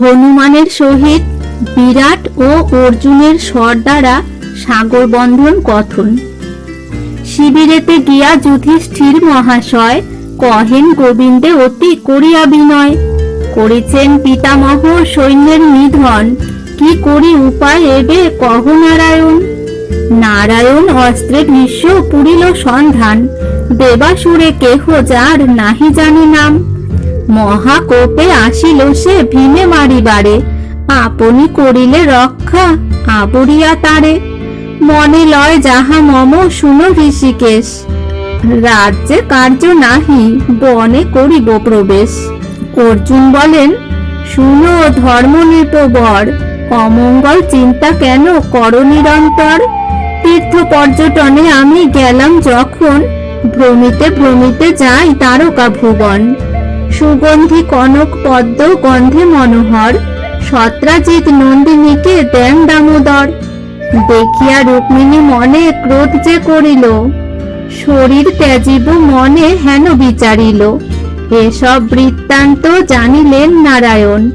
হনুমানের সহিত বিরাট ও অর্জুনের স্বর দ্বারা সাগর বন্ধন কথন। শিবিরেতে গিয়া যুধিষ্ঠির মহাশয় কহেন, গোবিন্দে, অতি করিয়া বিনয়। করেছেন পিতামহ সৈন্যের নিধন। কি করি উপায় এবে কহ নারায়ণ। নারায়ণ অস্ত্রে ভীষ্ম পুরিল সন্ধান। দেবাসুরে কেহ যার নাহি জানি নাম। মহাকোপে আসিল সে ভীমে মারিবারে। আপনি করিলে রক্ষা, আবরিয়া তারে। মনে লয় যাহা মম, শুনো ঋষিকেশ। রাজ্যে কার্য নাহি, বনে করিব প্রবেশ। অর্জুন বলেন, শুনো ধর্মনীত বর, অমঙ্গল চিন্তা কেন কর নিরন্তর? তীর্থ পর্যটনে আমি গেলাম যখন, ভ্রমিতে ভ্রমিতে যাই তারকা ভুবন সুগন্ধি কনক, পদ্ম, গন্ধে মনোহর, সত্রাজিৎ নন্দিনীকে দেন দামোদর। দেখিয়া রুক্মিণী মনে ক্রোধ যে করিল, শরীর ত্যাজিব, মনে হেন বিচারিল। এসব বৃত্তান্ত জানিলেন নারায়ণ,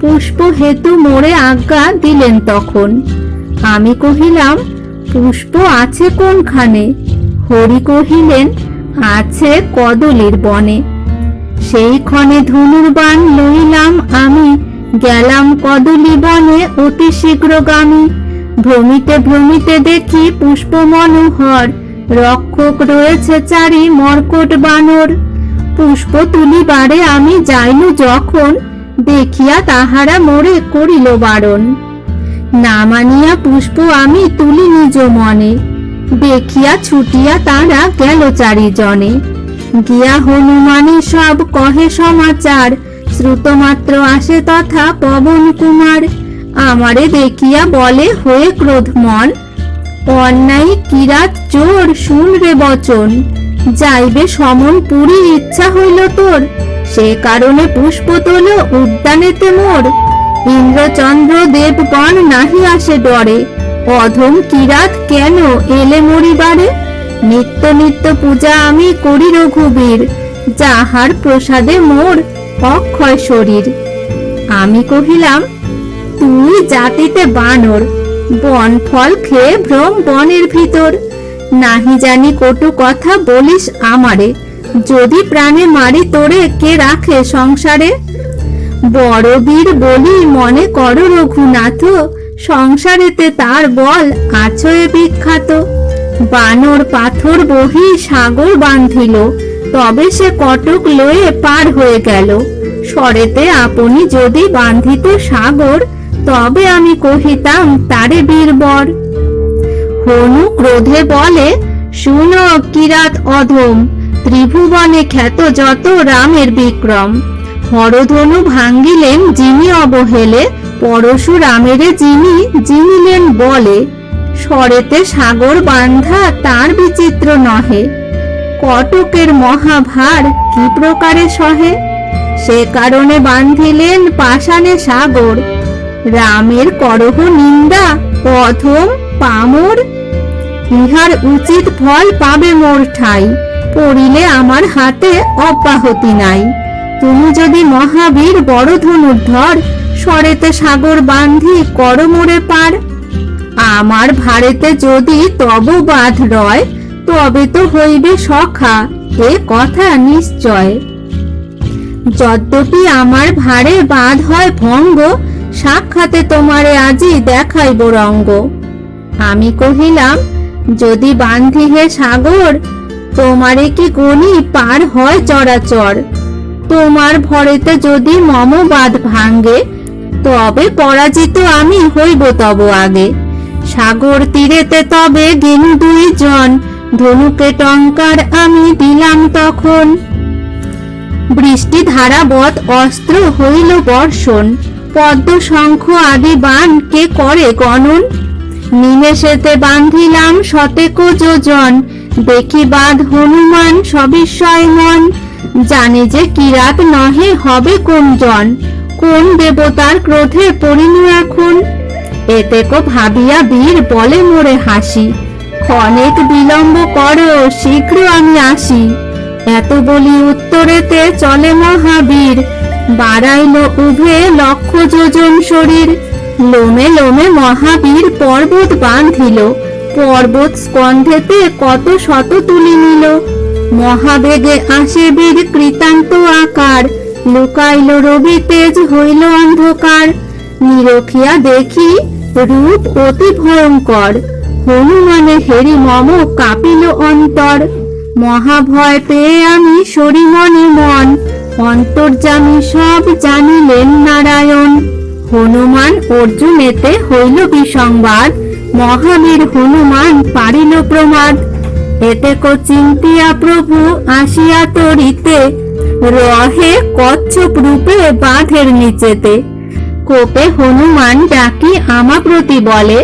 পুষ্প হেতু মোরে আজ্ঞা দিলেন তখন। আমি কহিলাম, পুষ্প আছে কোনখানে? হরি কহিলেন, আছে কদলির বনে। সেই ক্ষণে ধনুর্বাণ লইলাম আমি, গেলাম কদলি বনে অতি শীঘ্রগামী। ভ্রমিতে ভ্রমিতে দেখি পুষ্প মনোহর রক্ষক রয়েছে চারি মর্কট বানর। পুষ্প তুলিবারে আমি যাইনু যখন, দেখিয়া তাহারা মোরে করিল বারণ। না মানিয়া পুষ্প আমি তুলি নিজ মনে, দেখিয়া ছুটিয়া তারা গেল চারিজনে। গিয়া হনুমানে সব কহে সমাচার। শ্রুতমাত্র আসে তথা পবন কুমার। আমারে দেখিয়া বলে হয়ে ক্রোধ মন অন্যায়, কিরাত, চোর শুন রে বচন। যাইবে সমন পুরী, ইচ্ছা হইল তোর। সে কারণে পুষ্প তোল উদ্যানেতে মোর। ইন্দ্রচন্দ্র দেবগণ নাহি আসে ডরে। অধম কিরাত কেন এলে মরিবারে? নিত্য নিত্য পূজা আমি করি রঘুবীর, যাহার প্রসাদে মোর অক্ষয় শরীর। আমি কহিলাম তুই জাতিতে বানর, বন ফল খেয়ে ভ্রম বনের ভিতর। নাহি জানি কটু কথা বলিস আমারে, যদি প্রাণে মারি তোরে কে রাখে সংসারে? বড় বীর বলি মনে করো রঘুনাথ, সংসারেতে তার বল আছয়ে বিখ্যাত। বানর পাথর বহি সাগর বান্ধিল তবে সে কটক লয়ে পার হয়ে গেল। সরেতে আপনি যদি বান্ধিত সাগর, তবে আমি কহিতাম তারে বীরবর। হনু ক্রোধে বলে, শুন কিরাত অধম, ত্রিভুবনে খ্যাত যত রামের বিক্রম। হরধনু ভাঙ্গিলেন যিনি অবহেলে, পরশু রামেরে যিনি জিনিলেন বলে। সরেতে সাগর বান্ধা তার বিচিত্র নহে। কটকের মহাভার কি প্রকারে সহে? সে কারণে বান্ধিলেন পাষাণে সাগর। রামের করহ নিন্দা অধম পামর। ইহার উচিত ফল পাবে মোর ঠাই, পড়িলে আমার হাতে অব্যাহতি নাই। তুমি যদি মহাবীর বড় ধনুর্ধর সরেতে সাগর বান্ধি কর মোরে পার। আমার ভারেতে যদি তব বাঁধ রয়, তবে তো হইবে সখা, এ কথা নিশ্চয়। যদ্যপি আমার ভারে বাঁধ হয় ভঙ্গ, সাক্ষাতে তোমারে আজি দেখাইব রঙ্গ। আমি কহিলাম, যদি বান্ধি হে সাগর, তোমারে কি গনি পার হয় চরাচর? তোমার ভরেতে যদি মম বাঁধ ভাঙ্গে তবে পরাজিত আমি হইব তব আগে। সাগর তীরেতে তবে গেনু দুই জন ধনুকে টঙ্কার আমি দিলাম তখন। বৃষ্টি ধারাবত অস্ত্র হইল বর্ষণ। পদ্ম শঙ্খ আদি বান কে করে গণন? নিমেষেতে বান্ধিলাম শতেক যোজন। দেখি বাদ হনুমান সবিস্ময় মন। জানে যে কিরাত নহে হবে কোন জন কোন দেবতার ক্রোধে পড়িনু এখন? এতেক ভাবিয়া বীর বলে মোরে হাসি। ক্ষণেক বিলম্ব করো শীঘ্র আমি আসি। এত বলি উত্তরেতে চলে মহাবীর। বাড়াইল উভে লক্ষ যোজন শরীর। লোমে লোমে মহাবীর পর্বত বাঁধিল পর্বত স্কন্ধেতে কত শত তুলি নিল। মহাবেগে আসে বীর কৃতান্ত আকার। লুকাইল রবি তেজ হইল অন্ধকার। নিরখিয়া দেখি রূপ অতি ভয়ঙ্কর। হনুমানে হেরি মম কাপিল অন্তর। মহাভয় পেয়ে আমি সরি মনে। অন্তর্জামী সব জানিলেন নারায়ণ। হনুমান অর্জুনেতে হইল বিসংবাদ। মহাবীর হনুমান পারিল প্রমাদ। এতে কো চিন্তিয়া প্রভু আসিয়া তরিতে রহে কচ্ছপ রূপে বাঁধের নিচেতে। কোপে হনুমান ডাকি আমা প্রতি বলে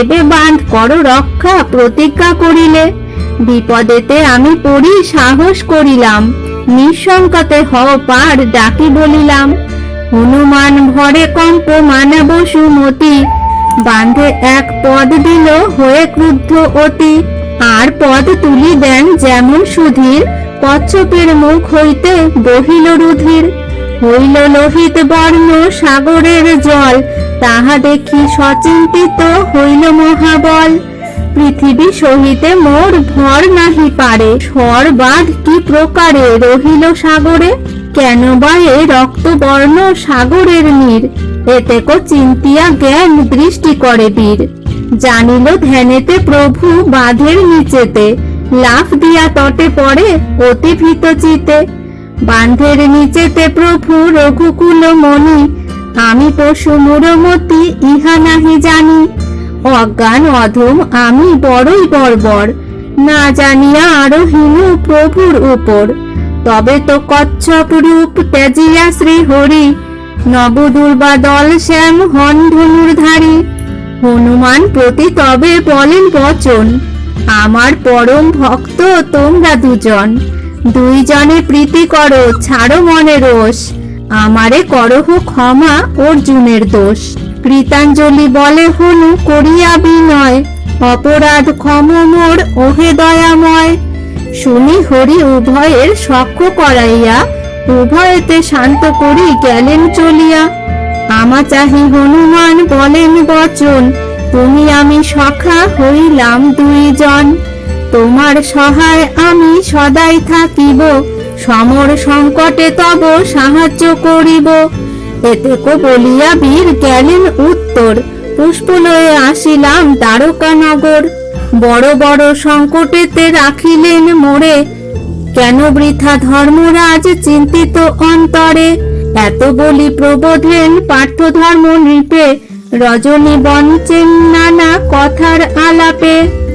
এবে বাঁধ কর রক্ষা, প্রতিজ্ঞা করিলে। বিপদেতে আমি পড়ি, সাহস করিলাম। নিঃসংকতে হও পার ডাকি বলিলাম। হনুমান ভরে কম্প মানব সুমতি। বাঁধে এক পদ দিল হয়ে ক্রুদ্ধ অতি। আর পদ তুলি দেন যেমন সুধীর, কচ্ছপের মুখ হইতে বহিল রুধির। হইল লোহিত বর্ণ সাগরের জল। তাহা দেখি সচিন্তিত হইল মহাবল। পৃথিবী সহিতে মোর ভর নাহি পারে। স্বর বাঁধ কি প্রকারে রহিল সাগরে? কেন বা এ রক্তবর্ণ সাগরের নীর? এতে কো চিন্তিয়া জ্ঞান দৃষ্টি করে বীর। জানিল ধ্যানেতে প্রভু বাঁধের নিচেতে। লাফ দিয়া তটে পড়ে অতি ভীত চিতে। বাঁধের নিচেতে প্রভু রঘুকুল মনি আমি পশু মুরমতি, ইহা নাহি জানি। অজ্ঞান অধম, আমি বড়ই বর্বর, না জানিয়া আরও হিনু প্রভুর উপর। তবে তো কচ্ছপ রূপ ত্যাজিয়া শ্রী হরি নবদুর্বা দল শ্যাম হন ধনুর্ধারী। হনুমান প্রতি তবে বলেন বচন, আমার পরম ভক্ত তোমরা দুজন। দুইজনে প্রীতি করো, ছাড়ো মনে রোষ। আমারে করহ ক্ষমা, অর্জুনের দোষ। কৃতাঞ্জলি বলে হনু, করিয়া বিনয়। অপরাধ ক্ষম মোর, ওহে দয়াময়। শুনি হরি উভয়ের সখ্য করাইয়া, উভয়েতে শান্ত করি গেলেন চলিয়া। আমা চাহি হনুমান বলেন বচন, তুমি আমি সখা হইলাম দুইজন। তোমার সহায় আমি সদাই থাকিব। সমর সংকটে তব সাহায্য করিব। এতে কো বলিয়া বীর গেলেন উত্তর। পুষ্প লয়ে আসিলাম দ্বারকানগর। বড় বড় সংকটেতে রাখিলেন মোরে। কেন বৃথা ধর্মরাজ চিন্তিত অন্তরে? এত বলি প্রবোধেন পার্থ ধর্ম নৃপে। রজনী বঞ্চেন নানা কথার আলাপে।